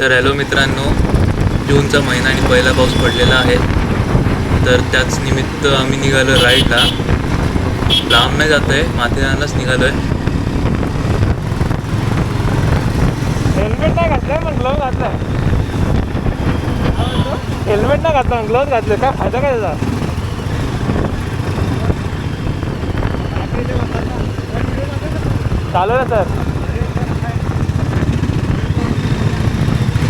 तर हॅलो मित्रांनो जूनचा महिना आणि पहिला पाऊस पडलेला आहे. तर त्याच निमित्त आम्ही निघालो राईडला. लांब नाही जात आहे माथेरानलाच निघालो आहे. हेल्मेट नाही घातलंय मग ग्लोव्ह घातलाय. हेल्मेट नाही घातलं ग्लोव्ह घातले. काय फायदा काय त्याचा? चालू आहे सर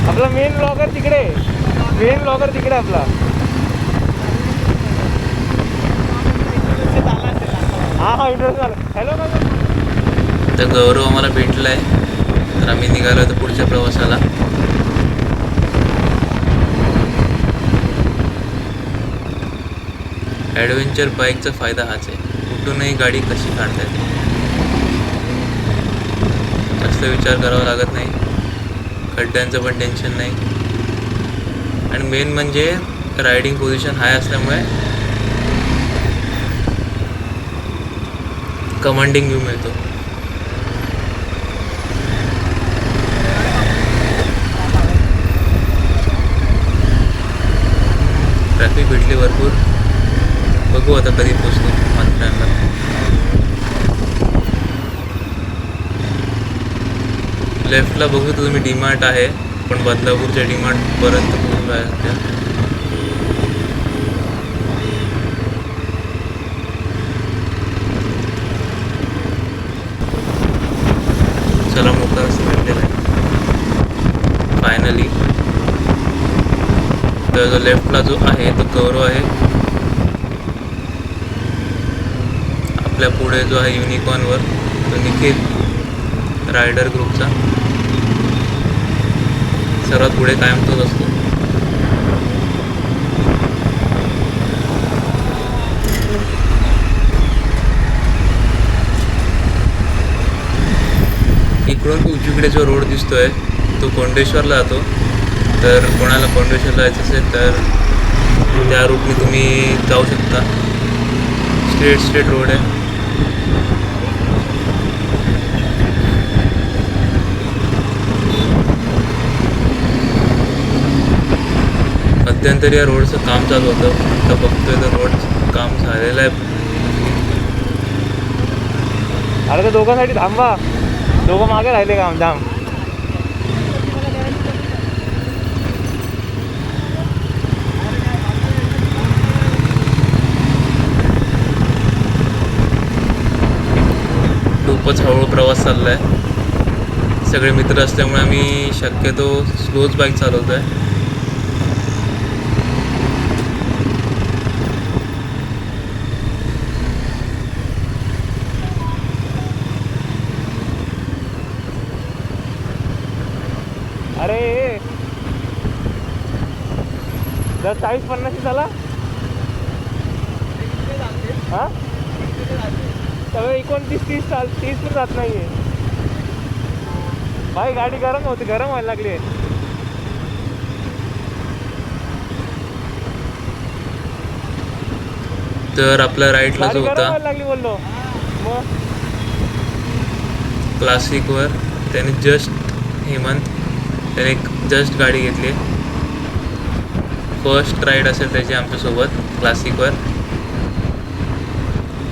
आपला मेन ब्लॉगर तिकडे. मेन ब्लॉगर तिकडे आपला. हा हा इंटरेस्ट झाला. हॅलो तर गौरव आम्हाला भेटला आहे तर आम्ही निघालो तर पुढच्या प्रवासाला. ॲडव्हेंचर बाईकचा फायदा हाच आहे. कुठूनही गाडी कशी काढता येते? जास्त विचार करावा लागत नाही. खड्ड्यांचं पण टेन्शन नाही. आणि मेन म्हणजे रायडिंग पोझिशन हाय असल्यामुळे कमांडिंग व्ह्यू मिळतो. ट्रॅफिक भेटली भरपूर. बघू आता कधी पोचतो. मात्र लेफ्टला बघू तर तुम्ही डीमार्ट आहे पण बदलापूरच्या डीमार्टपर्यंत पोहोचलो आहे सध्या चला मोठा रस्ता भेटलेला आहे फायनली तर जो लेफ्टला जो आहे तो गौरव आहे. आपल्या पुढे जो आहे युनिकॉर्नवर तो निखिल रायडर ग्रुपचा सर्वात पुढे कायम तोच असतो. इकडून उजवीकडे जो रोड दिसतोय तो कोंडेश्वरला जातो. तर कोणाला कोंडेश्वरला जायचं असेल तर त्या रूटने तुम्ही जाऊ शकता. स्ट्रेट स्ट्रेट रोड आहे. मध्यंतरी या रोडचं काम चालू होतं. आता बघतोय तर रोड काम झालेलं आहे. अरे तर दोघांसाठी थांबा. दोघं मागे राहिले काम जाम खूपच हळू प्रवास चालला आहे सगळे मित्र असल्यामुळे आम्ही शक्यतो स्लोच बाईक चालवतो आहे अरे ए. जर चाळीस पन्नास झाला? हा? सगळं एकोणतीस तीस चाल तीस पण जात नाहीये. भाई गाडी गरम होती गरम व्हायला लागली. तर आपला राईटला जो होता लागली बोललो. क्लासिकवर त्याने जस्ट हेमंत त्याने जस्ट गाडी घेतली. फर्स्ट राईड असेल त्याची आमच्यासोबत क्लासिकवर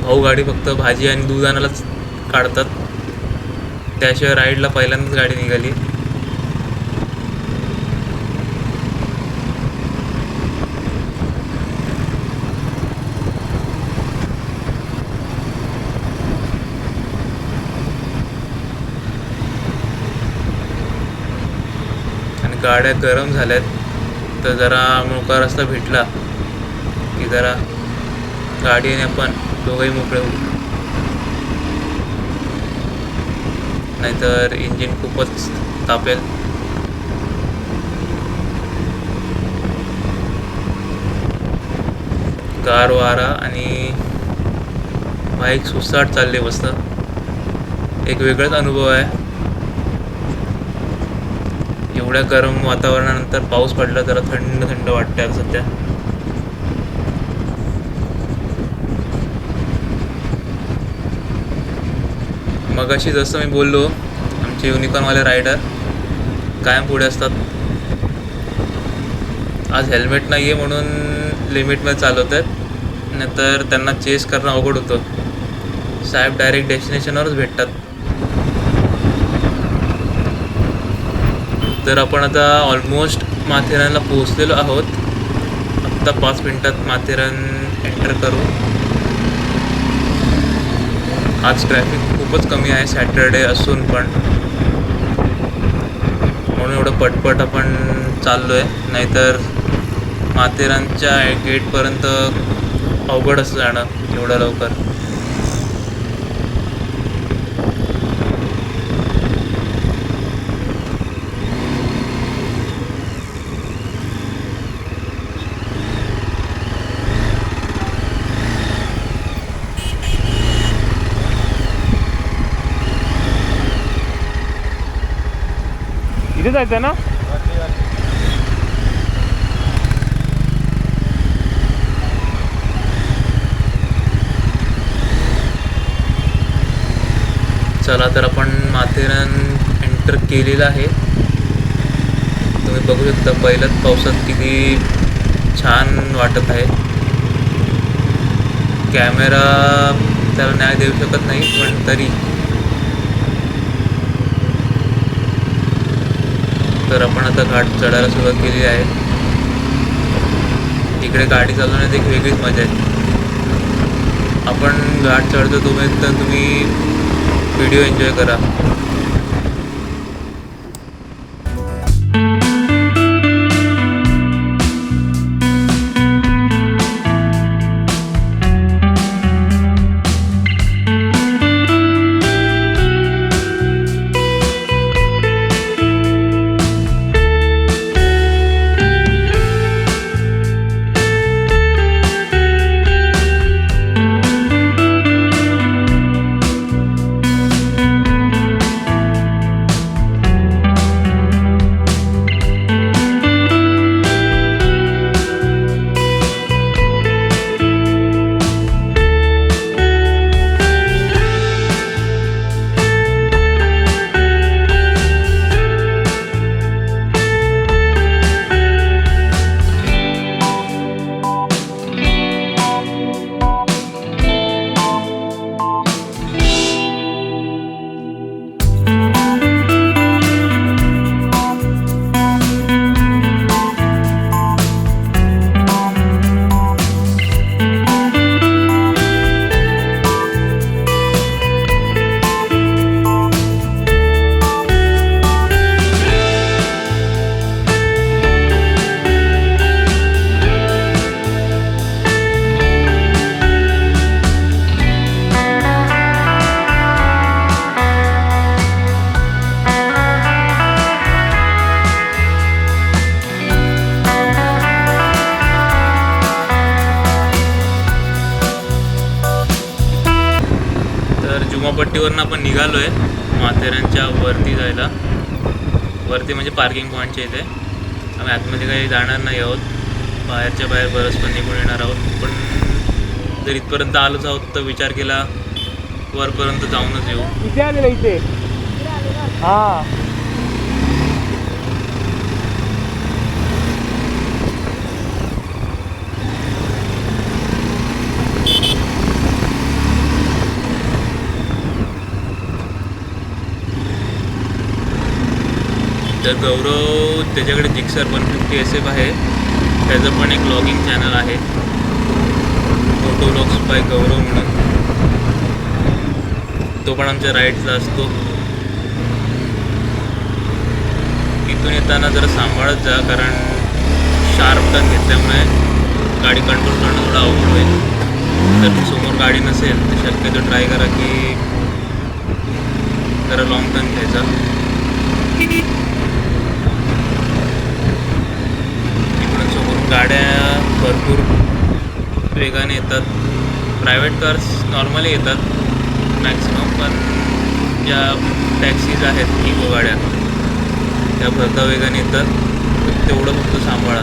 भाऊ गाडी फक्त भाजी आणि दूध आणायलाच काढतात. त्याशिवाय राईडला पहिल्यांदाच गाडी निघाली. आणि गाड्या गरम झाल्यात. तर जरा मोकळा रस्ता भेटला की जरा गाडीने आपण दोघंही मोकळे होऊ. नाहीतर इंजिन खूपच तापेल. गार वारा आणि बाईक सुसाट चालली मस्त. एक वेगळाच अनुभव आहे. एवढ्या गरम वातावरणानंतर पाऊस पडला जरा थंड थंड वाटते आता सध्या. मगाशी जसं मी बोललो आमचे युनिकॉर्नवाले रायडर कायम पुढे असतात. आज हेल्मेट नाही आहे म्हणून लिमिटमध्ये चालवत आहेत नाहीतर त्यांना चेस करणं अवघड होतं. साहेब डायरेक्ट डेस्टिनेशनवरच भेटतात. तर आपण आता ऑलमोस्ट माथेरानला पोहोचलेलो आहोत. आत्ता पाच मिनटात माथेरान एंटर करू. आज ट्रॅफिक खूपच कमी आहे सॅटरडे असून पण. म्हणून एवढं पटपट आपण चाललो आहे नाहीतर माथेरानच्या गेटपर्यंत अवघड असं जाणं एवढं लवकर. जायचं ना? चला तर आपण माथेरान एंटर केलेलं आहे. तुम्ही बघू शकता पहिल्याच पावसात किती छान वाटत आहे. कॅमेरा त्याला न्याय देऊ शकत नाही पण तरी. तर आपण आता घाट चढायला सुरुवात केली आहे. इकडे गाडी चालवण्यात एक वेगळीच मजा आहे. आपण घाट चढतो तुम्ही तर तुम्ही व्हिडिओ एन्जॉय करा. वरती वरती म्हणजे पार्किंग पॉईंटच्या इथे. आम्ही आतमध्ये काही जाणार नाही आहोत. बाहेरच्या बाहेर बरंच पण निघून येणार आहोत. पण जर इथपर्यंत आलोच आहोत तर विचार केला वरपर्यंत जाऊनच येऊ. इथे आलेलं इथे. हा. तर गौरव त्याच्याकडे Gixxer one fifty S F आहे. त्याचं पण एक ब्लॉगिंग चॅनल आहे. फोटो ब्लॉग्स बाय गौरव म्हणून. तो पण आमच्या राईडचा असतो. इथून येताना जरा सांभाळत जा कारण शार्प टर्न घेतल्यामुळे गाडी कंट्रोल करणं थोडं अवघड होईल. जर समोर गाडी नसेल तर शक्यतो ट्राय करा की जरा लाँग टर्न घ्यायचा इकडून समोरून गाड्या भरपूर वेगाने येतात. प्रायव्हेट कार्स नॉर्मली येतात मॅक्सिमम पण ज्या टॅक्सीज आहेत इको गाड्या त्या भरता वेगाने येतात. तेवढं फक्त सांभाळा.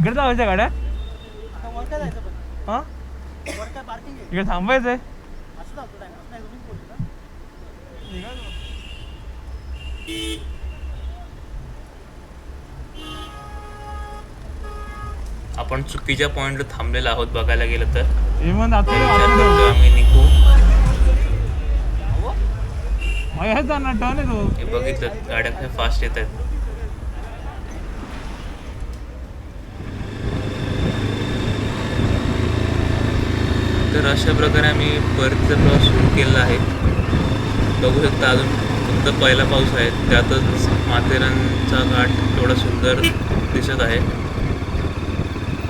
असं नाही तुम्ही बोलतो ना. आपण चुकीच्या पॉईंटला थांबलेलो आहोत बघायला गेलं तर. हे आम्ही निघू टर्न आहे तो हे बघितलं गाड्या फास्ट येत आहेत. तर अशा प्रकारे आम्ही परतचा प्रवास सुरू केलेला आहे. बघू शकता अजून फक्त पहिला पाऊस आहे. त्यातच माथेरानचा घाट थोडा सुंदर दिसत आहे.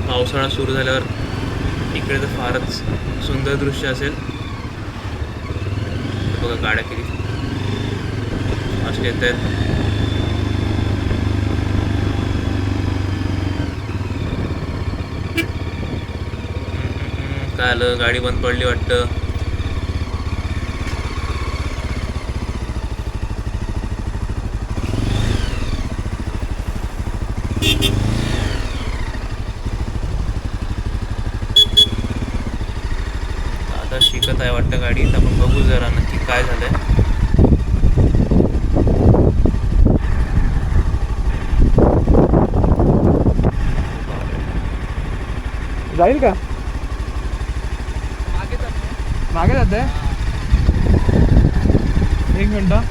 पावसाळा सुरू झाल्यावर इकडे तर फारच सुंदर दृश्य असेल. बघा गाड्या किती असे येत आहेत. काय आलं? गाडी बंद पडली वाटतं. आता शिकत आहे वाटतं गाडी. आपण बघू जरा नक्की काय झालंय. जाईल का? आगे जाते एक घंटा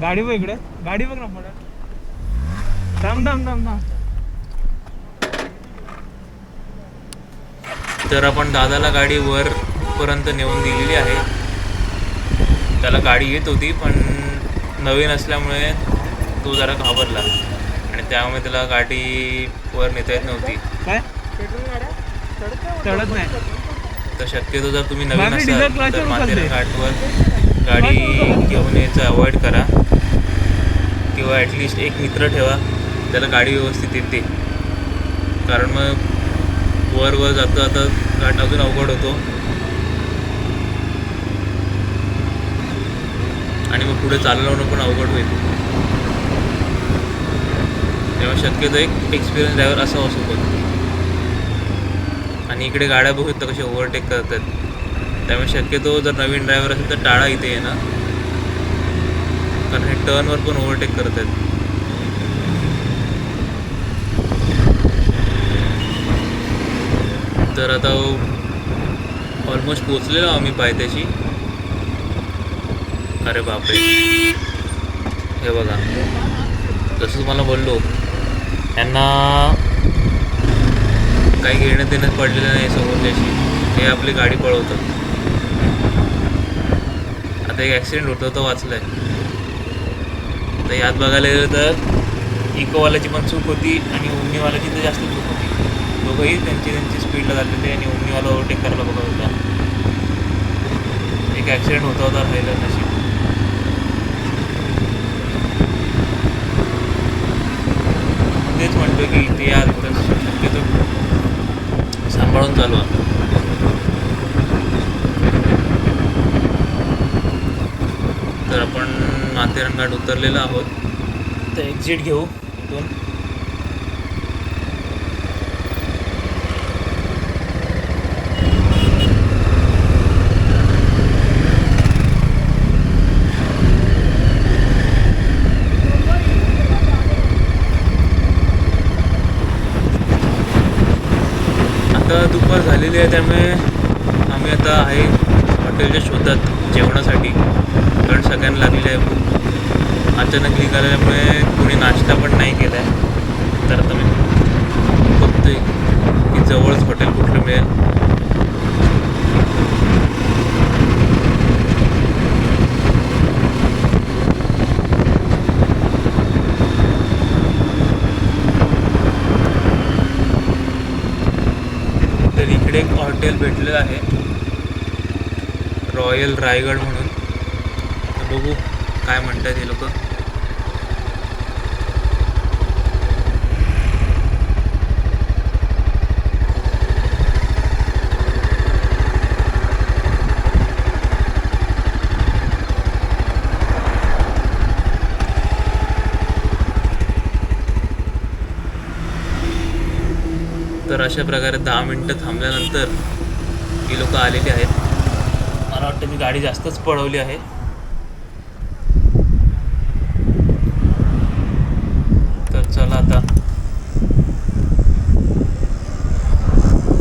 गाडी बघ इकडे. गाडी बघ ना पुढे. थांब थांब थांब थांब. तर आपण दादाला गाडी वरपर्यंत नेऊन दिलेली आहे. त्याला गाडी येत होती पण नवीन असल्यामुळे तो जरा घाबरला. आणि त्यामुळे त्याला गाडी वर नेता येत नव्हती. काय? चढत नाही. तर शक्यतो जर तुम्ही नवीन असाल तर उचलते. घाटवर गाडी घेऊन यायचं अवॉइड करा. किंवा ॲटलिस्ट एक मित्र ठेवा. त्याला गाडी व्यवस्थित येते. कारण मग वर वर जाता जाता घाट अजून अवघड होतो. आणि मग पुढे चालवणं पण अवघड होईल. तेव्हा शक्यतो एक एक्सपिरियन्स ड्रायव्हर असावा सोबत आणि इकडे गाड्या बघितलं कसे ओव्हरटेक करतात. त्यामुळे शक्यतो जर नवीन ड्रायव्हर असेल तर टाळा इथे येणं. कारण हे टर्नवर पण ओव्हरटेक करत आहेत तर आता ऑलमोस्ट पोचलेलो आम्ही पायथ्याशी. अरे बापरे. हे बघा. जसं तुम्हाला बोललो यांना काही घेणं देणं पडलेलं नाही समोरच्याशी. हे आपली गाडी पळवतात. आता एक ॲक्सिडेंट होतो तो वाचलाय. तर यात बघायला गेलं तर इकोवाल्याची पण चूक होती आणि ओमनीवाल्याची तर जास्त चूक होती. दोघंही त्यांची त्यांची स्पीडला चाललेली आणि ओमनीवाला ओव्हरटेक करायला बघत होता. एक ॲक्सिडेंट होता होता राहिलं नशीब. तेच म्हणतो की इथे याल शक्यतो सांभाळून आहे. तर आपण माथेरंगाट उतरलेलो आहोत. तर एक्झिट घेऊ इथून आता दुपार झालेली आहे त्यामुळे आम्ही आता आहे हॉटेलच्या शोधात जेवणासाठी. कारण सगळ्यांना लागलेली आहे भूक. अचानक निघाल्यामुळे कोणी नाश्ता पण नाही केला आहे तर आता मी बघतोय की मिळेल तर इकडे एक हॉटेल भेटलेलं आहे. रॉयल रायगड म्हणून. बघू काय म्हणतात हे लोक. तर अशा प्रकारे दहा मिनटं थांबल्यानंतर ही लोकं आलेली आहेत. मला वाटतं मी गाडी जास्तच पळवली आहे. तर चला आता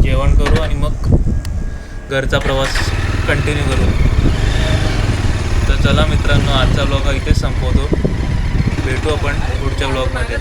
जेवण करू आणि मग घरचा प्रवास कंटिन्यू करू. तर चला मित्रांनो आजचा ब्लॉग इथेच संपवतो. भेटू आपण पुढच्या ब्लॉगमध्ये